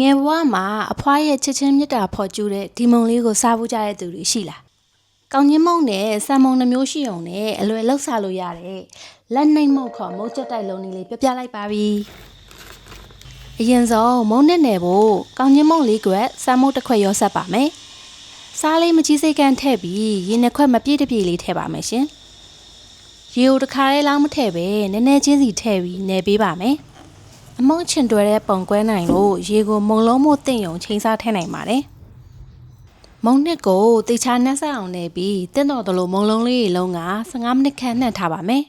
ငယ်ဘဝမှာအဖွားရဲ့ချစ်ချင်းမြတ်တာဖော်ကျူးတဲ့ဒီမုံလေးကိုစားဖို့ကြတဲ့သူတွေရှိလားကောင်းချင်းမုံနဲ့ဆံမုံနှမျိုးရှိအောင်နဲ့အလွယ်လောက်စားလို့ရတယ်လက်နှိမ့်မုတ်ခေါ်မုတ်ချက်တိုက်လုံးလေးလေးပြပြလိုက်ပါပြီအရင်ဆုံးမုံနဲ့နယ်ဖို့ကောင်းချင်းမုံလေးကွက်ဆံမုတ်တစ်ခွက်ရောဆက်ပါမယ်စားလေးမကြီးစိတ်ကန်ထည့်ပြီးရေနှစ်ခွက်မပြည့်တပြည့်လေးထည့်ပါမယ်ရှင်ရေကိုတစ်ခါလေးလောက်မထည့်ပဲနည်းနည်းချင်းစီထည့်ပြီးနယ်ပေးပါမယ် အမုံချင်တွဲတဲ့ပုံကွဲနိုင်လို့ရေကိုမုံလုံးမို့တင့်ယုံချိန်စားထဲနိုင်ပါတယ်။မုံနှစ်ကိုတေချာနှက်ဆက်အောင်နေပြီးတင့်တော်တလို့မုံလုံးလေးတွေလုံးက15မိနစ်ခန့်နှက်ထားပါမယ်။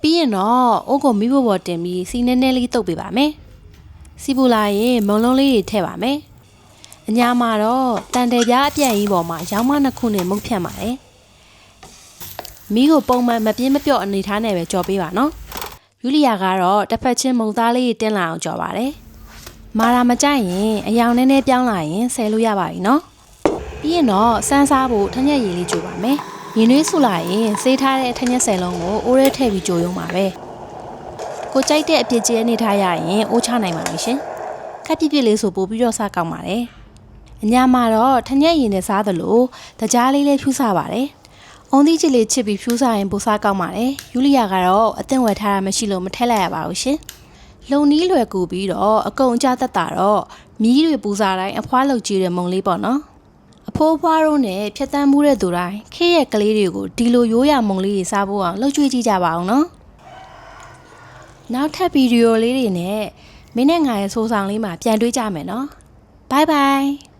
ပြီးရင်တော့အိုးကိုမိဖို့ပေါ်တင်ပြီးစီနဲနဲလေးတုပ်ပေးပါမယ်။စီပူလာရင်မုံလုံးလေးတွေထည့်ပါမယ်။အညာမှာတော့တန်တယ်ပြားအပြန့်ကြီးပေါ်မှာရောင်းမနှစ်ခုနဲ့မုတ်ဖြန့်ပါတယ်။မီးကိုပုံမှန်မပြင်းမပြော့အနေထားနဲ့ပဲကြော်ပေးပါနော်။ ယူလီယာကတော့တစ်ဖက်ချင်းမုံသားလေးတင်းလာအောင်ကြော်ပါတယ်။မာရာမကြိုက်ရင်အယောင်နည်းနည်းပြောင်းလာရင်ဆယ်လို့ရပါပြီနော်။ပြီးရင်တော့စမ်းစားဖို့ထညက်ရည်လေးကြိုပါမယ်။ရင်နှွေးဆူလာရင်စေးထားတဲ့ထညက်ဆယ်လုံးကိုအိုးရဲထည့်ပြီးကြိုရုံပါပဲ။ကိုကြိုက်တဲ့အပြစ်ကျဲနေထားရရင်အိုးချနိုင်ပါပြီရှင်။ခက်ပြစ်ပြစ်လေးဆိုပို့ပြီးတော့စားကောင်းပါတယ်။အညာမှာတော့ထညက်ရည်နဲ့စားသလိုတကြားလေးလေးဖြူးစားပါတယ်။ အုံသီးချစ်လေးချစ်ပြီးဖြူးစားရင်ပိုစားကောင်းပါတယ်။ယူလီယာကတော့အသင့်ဝယ်ထားတာမရှိလို့မထက်လိုက်ရပါဘူးရှင်။လုံနီးလွယ်ကူပြီးတော့အကုန်ကြသက်တာတော့မီးတွေပူစားတိုင်းအဖွားလုံကြည့်တဲ့မုံလေးပေါ့နော်။အဖိုးဖွားတို့နဲ့ဖြတ်တန်းမှုတဲ့သူတိုင်းခေရဲ့ကလေးတွေကိုဒီလိုရိုးရမုံလေးတွေစားဖို့အောင်လှုပ်ကြွေးကြည့်ကြပါအောင်နော်။နောက်ထပ်ဗီဒီယိုလေးတွေနဲ့မင်းနဲ့ငါရဲ့ဆိုးဆောင်လေးမှာပြန်တွေ့ကြမယ်နော်။ Bye bye